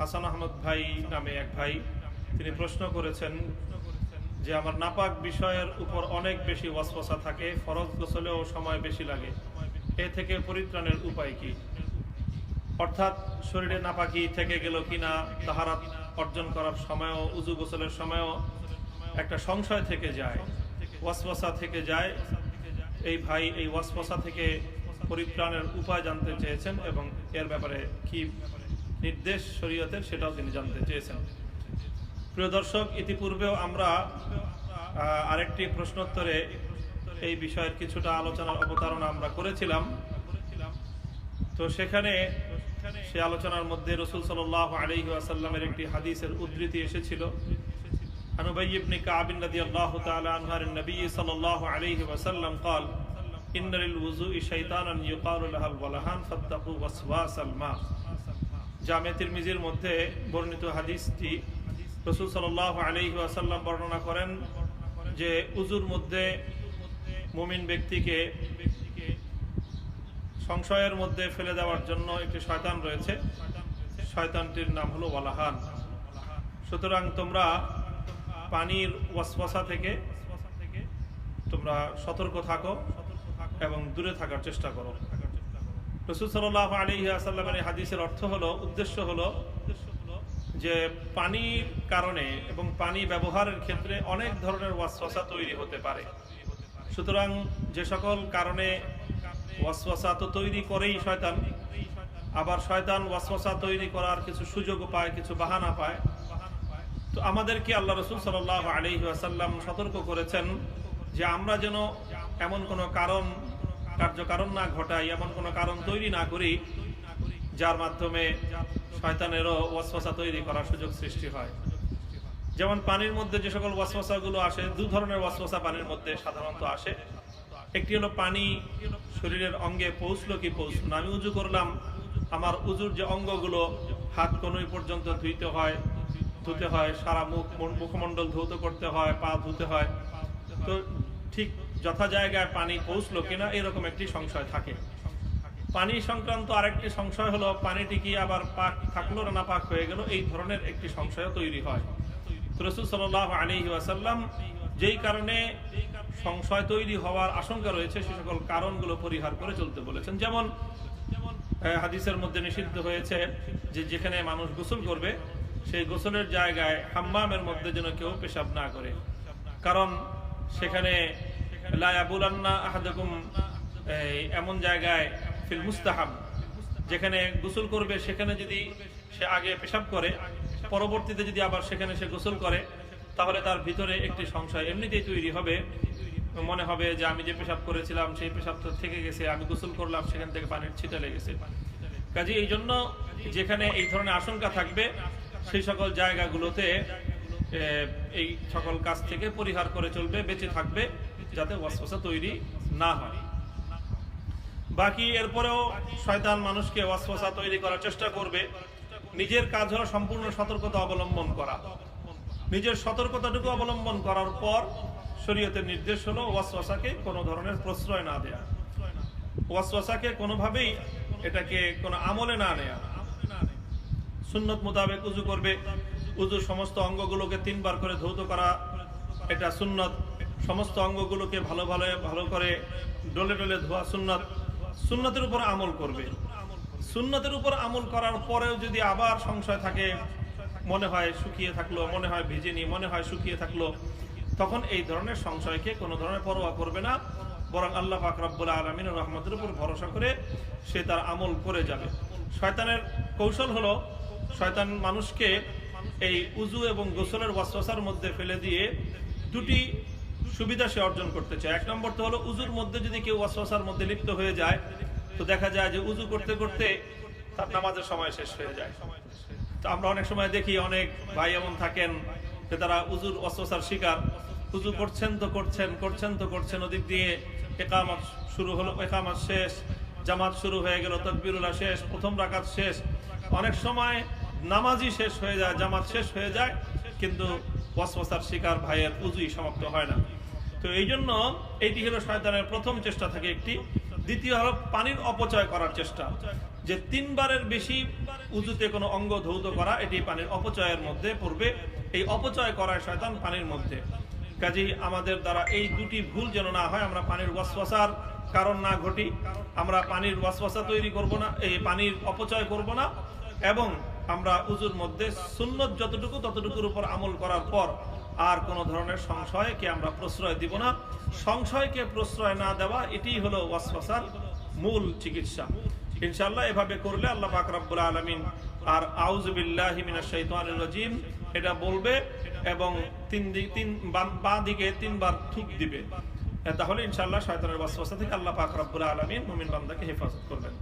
হাসান আহমদ ভাই নামে এক ভাই, তিনি প্রশ্ন করেছেন যে আমার নাপাক বিষয়ের উপর অনেক বেশি ওয়াসওয়াসা থাকে, ফরজ গোসলেও সময় বেশি লাগে। এ থেকে পরিত্রাণের উপায় কি? অর্থাৎ শরীরে নাপাকি থেকে গেল কিনা, তাহারাত অর্জন করার সময়ও, উজু গোসলের সময়ও একটা সংশয় থেকে যায়, ওয়াসওয়াসা থেকে যায়। এই ভাই এই ওয়াসওয়াসা থেকে পরিত্রাণের উপায় জানতে চেয়েছেন এবং এর ব্যাপারে কি নির্দেশ শরীয়তের সেটাও তিনি জানতে চেয়েছেন প্রিয় দর্শক ইতিপূর্বেও আমরা আহ, আরেকটি প্রশ্নোত্তরে এই বিষয়ের কিছুটা আলোচনার অবতারণা আমরা করেছিলাম তো সেখানে সে আলোচনার মধ্যে রসুল সাল্লাহ আলহি আসাল্লামের একটি হাদিসের উদ্ধৃতি এসেছিল عن أبي بن كعب رضي الله تعالى عنه عن النبي صلى الله عليه وسلم قال إن للوضوء شيطانا يقال لها الولهان فاتقوا وسواس الماء জামে তিরমিজির মধ্যে বর্ণিত হাদিসটি রসুল সাল্লাহ আলহি আসাল্লাম বর্ণনা করেন যে উজুর মধ্যে মুমিন ব্যক্তিকে সংশয়ের মধ্যে ফেলে দেওয়ার জন্য একটি শয়তান রয়েছে। শয়তানটির নাম হলো ওয়ালাহান। সুতরাং তোমরা পানির ওয়াসওয়াসা থেকে তোমরা সতর্ক থাকো এবং দূরে থাকার চেষ্টা করো। রসুল সাল্লাহ আলী আসাল্লামের এই হাদিসের অর্থ হলো, উদ্দেশ্য হলো যে পানির কারণে এবং পানি ব্যবহারের ক্ষেত্রে অনেক ধরনের ওয়াসওয়াসা তৈরি হতে পারে। সুতরাং যে সকল কারণে ওয়াসওয়াসা তো তৈরি করেই শয়তান, আবার শয়তান ওয়াসওয়াসা তৈরি করার কিছু সুযোগও পায়, কিছু বাহানা পায়। তো আমাদেরকে আল্লাহ রসুল সাল্লাহ আলী আসাল্লাম সতর্ক করেছেন যে আমরা যেন এমন কোনো কারণ কার্যকারণ না ঘটাই এমন কোনো কারণ তৈরি না করি, যার মাধ্যমে শয়তানেরও ওয়াসওয়াসা তৈরি করার সুযোগ সৃষ্টি হয়। যেমন পানির মধ্যে যে সকল ওয়াসওয়াসা গুলো আসে, দু ধরনের ওয়াসওয়াসা পানির মধ্যে সাধারণত আসে। একটি হলো পানি শরীরের অঙ্গে পৌঁছলো কি পৌঁছলো না, আমি উজু করলাম, আমার উজুর যে অঙ্গগুলো, হাত কনুই পর্যন্ত ধুইতে হয়, ধুতে হয়, সারা মুখ মুখমণ্ডল ধৌত করতে হয়, পা ধুতে হয়। তো ঠিক যথা জায়গায় পানি পৌঁছলো কিনা এরকম একটি সংশয় থাকে। পানি সংক্রান্ত আরেকটি সংশয় হলো পানিটি কি আবার পাক থাকল না পাক হয়ে গেল, এই ধরনের একটি সংশয় তৈরি হয়। রসুল সাল্লাহ আলী ওয়াসাল্লাম যেই কারণে সংশয় তৈরি হওয়ার আশঙ্কা রয়েছে, সে সকল কারণগুলো পরিহার করে চলতে বলেছেন। যেমন হাদিসের মধ্যে নিষিদ্ধ হয়েছে যে যেখানে মানুষ গোসল করবে, সেই গোসলের জায়গায় হাম্মামের মধ্যে যেন কেউ পেশাব না করে। কারণ সেখানে এমন জায়গায়, ফিল মুস্তাহাব, যেখানে গোসল করবে, সেখানে যদি সে আগে পেশাব করে, পরবর্তীতে যদি আবার সেখানে সে গোসল করে, তাহলে তার ভিতরে একটি সংশয় এমনিতেই তৈরি হবে। মনে হবে যে আমি যে পেশাব করেছিলাম, সেই পেশাব তো থেকে গেছে, আমি গোসল করলাম, সেখান থেকে পানির ছিটা লেগেছে কাজে এই জন্য যেখানে এই ধরনের আশঙ্কা থাকবে, সেই সকল জায়গাগুলোতে এই সকল কাজ থেকে পরিহার করে চলবে, বেঁচে থাকবে। যাতে ওয়াসওয়াসা তৈরি না হয়। বাকি এরপরেও শয়তান মানুষকে ওয়াসওয়াসা তৈরি করার চেষ্টা করবে। নিজের কাজ হলো সম্পূর্ণ সতর্কতা অবলম্বন করা। নিজের সতর্কতাটুকু অবলম্বন করার পর শরীয়তের নির্দেশ হলো ওয়াসওয়াসাকে কোনো ধরনের প্রশ্রয় না দেয়া। ওয়াসওয়াসাকে কোনোভাবেই এটাকে কোনো আমলে না নেয়া। সুন্নত মোতাবেক উজু করবে। উজুর সমস্ত অঙ্গগুলোকে তিনবার করে ধৌত করা, এটা সুন্নত। সমস্ত অঙ্গগুলোকে ভালো ভালো ভালো করে ডলে ডলে ধোয়া সুন্নত, সুন্নতের উপর আমল করবে। সুন্নতের উপর আমল করার পরেও যদি আবার সংশয় থাকে, মনে হয় শুকিয়ে থাকল, মনে হয় ভিজেনি, মনে হয় শুকিয়ে থাকল, তখন এই ধরনের সংশয়কে কোনো ধরনের পরোয়া করবে না। বরং আল্লাহ পাক রব্বুল আলমিনের রহমতের উপর ভরসা করে সে তার আমল করে যাবে। শয়তানের কৌশল হলো, শয়তান মানুষকে এই উজু এবং গোসলের ওয়াসওয়াসার মধ্যে ফেলে দিয়ে দুটি সুবিধা সে অর্জন করতে চায়। এক নম্বর তো হলো উজুর মধ্যে যদি কেউ ওয়াসওয়াসার মধ্যে লিপ্ত হয়ে যায়, তো দেখা যায় যে উজু করতে করতে তার নামাজের সময় শেষ হয়ে যায়। তো আমরা অনেক সময় দেখি অনেক ভাই এমন থাকেন যে তারা উজুর অস্বসার শিকার। উজু করছেন তো করছেন করছেন তো করছেন, ওদিক দিয়ে একামত শুরু হলো, একামত শেষ, জামাত শুরু হয়ে গেল, তকবিরুল্লাহ শেষ, প্রথম রাকাত শেষ। অনেক সময় নামাজই শেষ হয়ে যায়, জামাত শেষ হয়ে যায়, কিন্তু ওয়াসওয়াসার শিকার ভাইয়ের উজুই সমাপ্ত হয় না। তো এই জন্য এইটি হলো শয়তানের প্রথম চেষ্টা থাকে একটি। দ্বিতীয় হলো পানির অপচয় করার চেষ্টা। যে তিনবারের বেশি উজুতে কোনো অঙ্গ ধৌত করা, এটি পানির অপচয়ের মধ্যে পড়বে। এই অপচয় করায় শয়তান পানির মধ্যে। কাজেই আমাদের দ্বারা এই দুটি ভুল যেন না হয়, আমরা পানির ওয়াসওয়াসার কারণ না ঘটি। আমরা পানির ওয়াসওয়াসা তৈরি করব না, এই পানির অপচয় করব না। এবং আমরা উজুর মধ্যে সুন্নত যতটুকু, ততটুকুর উপর আমল করার পর আর কোনো ধরনের সংশয়কে আমরা প্রশ্রয় দিব না। সংশয়কে প্রশ্রয় না দেওয়া এটি হলো ওয়াসওয়াসার মূল চিকিৎসা। ইনশাল্লাহ এভাবে করলে আল্লাহ পাক আলামিন আর রাজিম এটা বলবে এবং তিন তিন বাঁ দিকে তিনবার থুক দিবে। তাহলে ইনশাল্লাহ শয়তানের ওয়াসওয়াসা থেকে আল্লাহ পাক আলামিন মুমিন বান্দাকে হেফাজত করবেন।